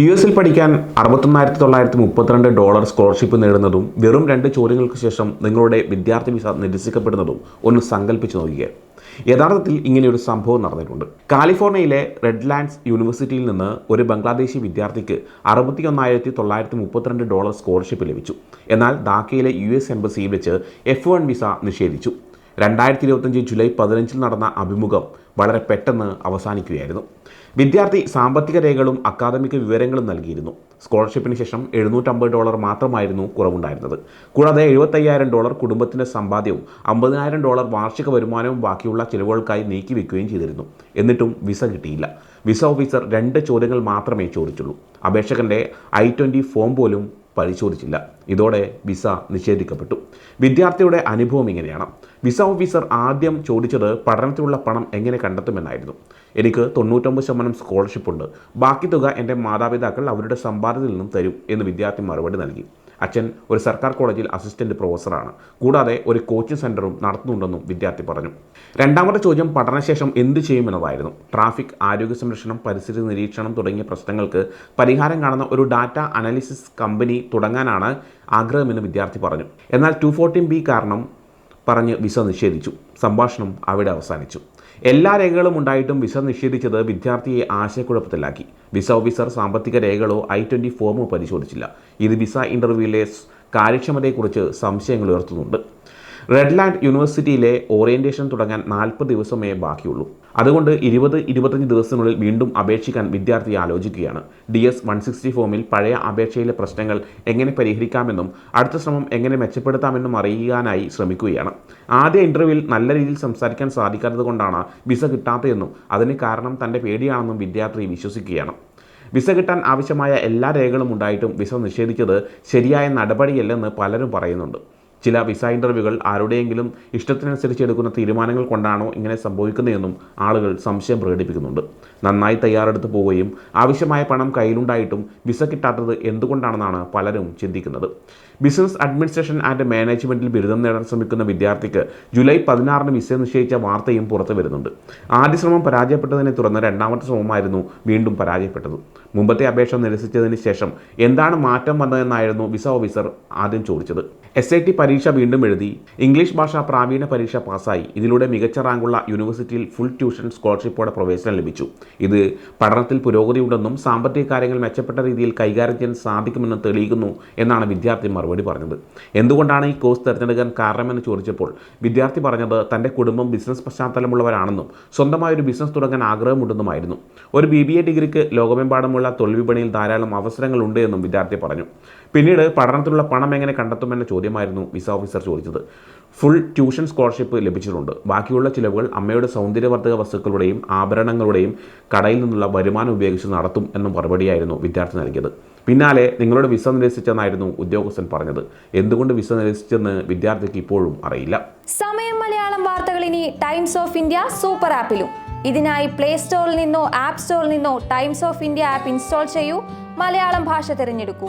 U എസിൽ പഠിക്കാൻ അറുപത്തൊന്നായിരത്തി തൊള്ളായിരത്തി മുപ്പത്തിരണ്ട് ഡോളർ സ്കോളർഷിപ്പ് നേടുന്നതും വെറും രണ്ട് ചോദ്യങ്ങൾക്ക് ശേഷം നിങ്ങളുടെ വിദ്യാർത്ഥി വിസ നിരസിക്കപ്പെടുന്നതും ഒന്ന് സങ്കല്പിച്ച് നോക്കുക യഥാർത്ഥത്തിൽ ഇങ്ങനെയൊരു സംഭവം നടന്നിട്ടുണ്ട്. കാലിഫോർണിയയിലെ റെഡ് ലാൻഡ്സ് യൂണിവേഴ്സിറ്റിയിൽ നിന്ന് ഒരു ബംഗ്ലാദേശി വിദ്യാർത്ഥിക്ക് അറുപത്തി ഒന്നായിരത്തി തൊള്ളായിരത്തി മുപ്പത്തിരണ്ട് ഡോളർ സ്കോളർഷിപ്പ് ലഭിച്ചു. എന്നാൽ ധാക്കയിലെ യു എസ് എംബസിയിൽ വെച്ച് എഫ് വൺ വിസ നിഷേധിച്ചു. രണ്ടായിരത്തി ഇരുപത്തഞ്ച് ജൂലൈ പതിനഞ്ചിൽ നടന്ന അഭിമുഖം വളരെ പെട്ടെന്ന് അവസാനിക്കുകയായിരുന്നു. വിദ്യാർത്ഥി സാമ്പത്തിക രേഖകളും അക്കാദമിക് വിവരങ്ങളും നൽകിയിരുന്നു. സ്കോളർഷിപ്പിന് ശേഷം എഴുന്നൂറ്റമ്പത് ഡോളർ മാത്രമായിരുന്നു കുറവുണ്ടായിരുന്നത്. കൂടാതെ എഴുപത്തയ്യായിരം ഡോളർ കുടുംബത്തിന്റെ സമ്പാദ്യവും അമ്പതിനായിരം ഡോളർ വാർഷിക വരുമാനവും ബാക്കിയുള്ള ചിലവുകൾക്കായി നീക്കിവെക്കുകയും ചെയ്തിരുന്നു. എന്നിട്ടും വിസ കിട്ടിയില്ല. വിസ ഓഫീസർ രണ്ട് ചോദ്യങ്ങൾ മാത്രമേ ചോദിച്ചുള്ളൂ. അപേക്ഷകന്റെ ഐ ഫോം പോലും പരിശോധിച്ചില്ല. ഇതോടെ വിസ നിഷേധിക്കപ്പെട്ടു. വിദ്യാർത്ഥിയുടെ അനുഭവം ഇങ്ങനെയാണ്. വിസ ഓഫീസർ ആദ്യം ചോദിച്ചത് പഠനത്തിനുള്ള പണം എങ്ങനെ കണ്ടെത്തുമെന്നായിരുന്നു. എനിക്ക് തൊണ്ണൂറ്റൊമ്പത് ശതമാനം സ്കോളർഷിപ്പ് ഉണ്ട്. ബാക്കി തുക എന്റെ മാതാപിതാക്കൾ അവരുടെ സമ്പാദ്യത്തിൽ നിന്നും തരും എന്ന് വിദ്യാർത്ഥി മറുപടി നൽകി. അച്ഛൻ ഒരു സർക്കാർ കോളേജിൽ അസിസ്റ്റന്റ് പ്രൊഫസറാണ് കൂടാതെ ഒരു കോച്ചിംഗ് സെന്ററും നടത്തുന്നുണ്ടെന്നും വിദ്യാർത്ഥി പറഞ്ഞു. രണ്ടാമത്തെ ചോദ്യം പഠനശേഷം എന്ത് ചെയ്യുമെന്നതായിരുന്നു. ട്രാഫിക് ആരോഗ്യ സംരക്ഷണം പരിസ്ഥിതി നിരീക്ഷണം തുടങ്ങിയ പ്രശ്നങ്ങൾക്ക് പരിഹാരം കാണുന്ന ഒരു ഡാറ്റ അനാലിസിസ് കമ്പനി തുടങ്ങാനാണ് ആഗ്രഹമെന്ന് വിദ്യാർത്ഥി പറഞ്ഞു. എന്നാൽ ടു ഫോർട്ടീൻ ബി കാരണം പറഞ്ഞ് വിസ നിഷേധിച്ചു. സംഭാഷണം അവിടെ അവസാനിച്ചു. എല്ലാ രേഖകളും ഉണ്ടായിട്ടും വിസ നിഷേധിച്ചത് വിദ്യാർത്ഥിയെ ആശയക്കുഴപ്പത്തിലാക്കി. വിസ ഓഫീസർ സാമ്പത്തിക രേഖകളോ ഐ ട്വന്റി ഫോമോ പരിശോധിച്ചില്ല. ഇത് വിസ ഇന്റർവ്യൂവിലെ കാര്യക്ഷമതയെക്കുറിച്ച് സംശയങ്ങൾ ഉയർത്തുന്നുണ്ട്. റെഡ് ലാൻഡ് യൂണിവേഴ്സിറ്റിയിലെ ഓറിയന്റേഷൻ തുടങ്ങാൻ നാൽപ്പത് ദിവസമേ ബാക്കിയുള്ളൂ. അതുകൊണ്ട് ഇരുപത് ഇരുപത്തഞ്ച് ദിവസത്തിനുള്ളിൽ വീണ്ടും അപേക്ഷിക്കാൻ വിദ്യാർത്ഥി ആലോചിക്കുകയാണ്. ഡി എസ് വൺ സിക്സ്റ്റി ഫോമിൽ പഴയ അപേക്ഷയിലെ പ്രശ്നങ്ങൾ എങ്ങനെ പരിഹരിക്കാമെന്നും അടുത്ത ശ്രമം എങ്ങനെ മെച്ചപ്പെടുത്താമെന്നും അറിയാനായി ശ്രമിക്കുകയാണ്. ആദ്യ ഇന്റർവ്യൂവിൽ നല്ല രീതിയിൽ സംസാരിക്കാൻ സാധിക്കാത്തത് കൊണ്ടാണ് വിസ കിട്ടാത്തതെന്നും അതിന് കാരണം തന്റെ പേടിയാണെന്നും വിദ്യാർത്ഥി വിശ്വസിക്കുകയാണ്. വിസ കിട്ടാൻ ആവശ്യമായ എല്ലാ രേഖകളും ഉണ്ടായിട്ടും വിസ നിഷേധിച്ചത് ശരിയായ നടപടിയല്ലെന്ന് പലരും പറയുന്നുണ്ട്. ചില വിസ ഇന്റർവ്യൂകൾ ആരുടെയെങ്കിലും ഇഷ്ടത്തിനനുസരിച്ച് എടുക്കുന്ന തീരുമാനങ്ങൾ കൊണ്ടാണോ ഇങ്ങനെ സംഭവിക്കുന്നതെന്നും ആളുകൾ സംശയം പ്രകടിപ്പിക്കുന്നുണ്ട്. നന്നായി തയ്യാറെടുത്ത് പോവുകയും ആവശ്യമായ പണം കയ്യിലുണ്ടായിട്ടും വിസ കിട്ടാത്തത് എന്തുകൊണ്ടാണെന്നാണ് പലരും ചിന്തിക്കുന്നത്. ബിസിനസ് അഡ്മിനിസ്ട്രേഷൻ ആൻഡ് മാനേജ്മെന്റിൽ ബിരുദം നേടാൻ ശ്രമിക്കുന്ന വിദ്യാർത്ഥിക്ക് ജൂലൈ പതിനാറിന് വിസ നിശ്ചയിച്ച വാർത്തയും പുറത്തു വരുന്നുണ്ട്. ആദ്യ ശ്രമം പരാജയപ്പെട്ടതിനെ തുടർന്ന് രണ്ടാമത്തെ ശ്രമമായിരുന്നു വീണ്ടും പരാജയപ്പെട്ടത്. മുമ്പത്തെ അപേക്ഷ നിരസിച്ചതിന് ശേഷം എന്താണ് മാറ്റം വന്നതെന്നായിരുന്നു വിസ ഓഫീസർ ആദ്യം ചോദിച്ചത്. എസ് ഐ ടി വീണ്ടും എഴുതി. ഇംഗ്ലീഷ് ഭാഷ പ്രാവീണ പരീക്ഷ പാസ്സായി. ഇതിലൂടെ മികച്ച റാങ്കുള്ള യൂണിവേഴ്സിറ്റിയിൽ ഫുൾ ട്യൂഷൻ സ്കോളർഷിപ്പോടെ പ്രവേശനം ലഭിച്ചു. ഇത് പഠനത്തിൽ പുരോഗതിയുണ്ടെന്നും സാമ്പത്തിക കാര്യങ്ങൾ മെച്ചപ്പെട്ട രീതിയിൽ കൈകാര്യം ചെയ്യാൻ സാധിക്കുമെന്ന് തെളിയിക്കുന്നു എന്നാണ് വിദ്യാർത്ഥി മറുപടി പറഞ്ഞത്. എന്തുകൊണ്ടാണ് ഈ കോഴ്സ് തിരഞ്ഞെടുക്കാൻ കാരണമെന്ന് ചോദിച്ചപ്പോൾ വിദ്യാർത്ഥി പറഞ്ഞത് തന്റെ കുടുംബം ബിസിനസ് പശ്ചാത്തലമുള്ളവരാണെന്നും സ്വന്തമായ ഒരു ബിസിനസ് തുടങ്ങാൻ ആഗ്രഹമുണ്ടെന്നുമായിരുന്നു. ഒരു ബി ബി എ ഡിഗ്രിക്ക് ലോകമെമ്പാടുമുള്ള തൊഴിൽ വിപണിയിൽ ധാരാളം അവസരങ്ങളുണ്ട് എന്നും വിദ്യാർത്ഥി പറഞ്ഞു. പിന്നീട് പഠനത്തിലുള്ള പണം എങ്ങനെ കണ്ടെത്തുമെന്ന ചോദ്യമായിരുന്നു വിസ ഓഫീസർ ചോദിച്ചത്. ഫുൾ ട്യൂഷൻ സ്കോളർഷിപ്പ് ലഭിച്ചിട്ടുണ്ട്. ബാക്കിയുള്ള ചിലവുകൾ അമ്മയുടെ സൗന്ദര്യവർദ്ധക വസ്തുക്കളുടെയും ആഭരണങ്ങളുടെയും കടയിൽ നിന്നുള്ള വരുമാനം ഉപയോഗിച്ച് നടത്തും എന്ന മറുപടിയായിരുന്നു വിദ്യാർത്ഥി നൽകിയത്. പിന്നാലെ നിങ്ങളുടെ വിസ നിരസിച്ചെന്നായിരുന്നു ഉദ്യോഗസ്ഥൻ പറഞ്ഞത്. എന്തുകൊണ്ട് വിസ നിരസിച്ചെന്ന് വിദ്യാർത്ഥിക്ക് ഇപ്പോഴും അറിയില്ല. സമയം മലയാളം വാർത്തകൾ ഇനി ടൈംസ് ഓഫ് ഇന്ത്യ സൂപ്പർ ആപ്പിലും. ഇതിനായി പ്ലേ സ്റ്റോറിൽ നിന്നോ ആപ്പ് സ്റ്റോറിൽ നിന്നോ Times of India app install ചെയ്യൂ. മലയാളം ഭാഷ തിരഞ്ഞെടുക്കൂ.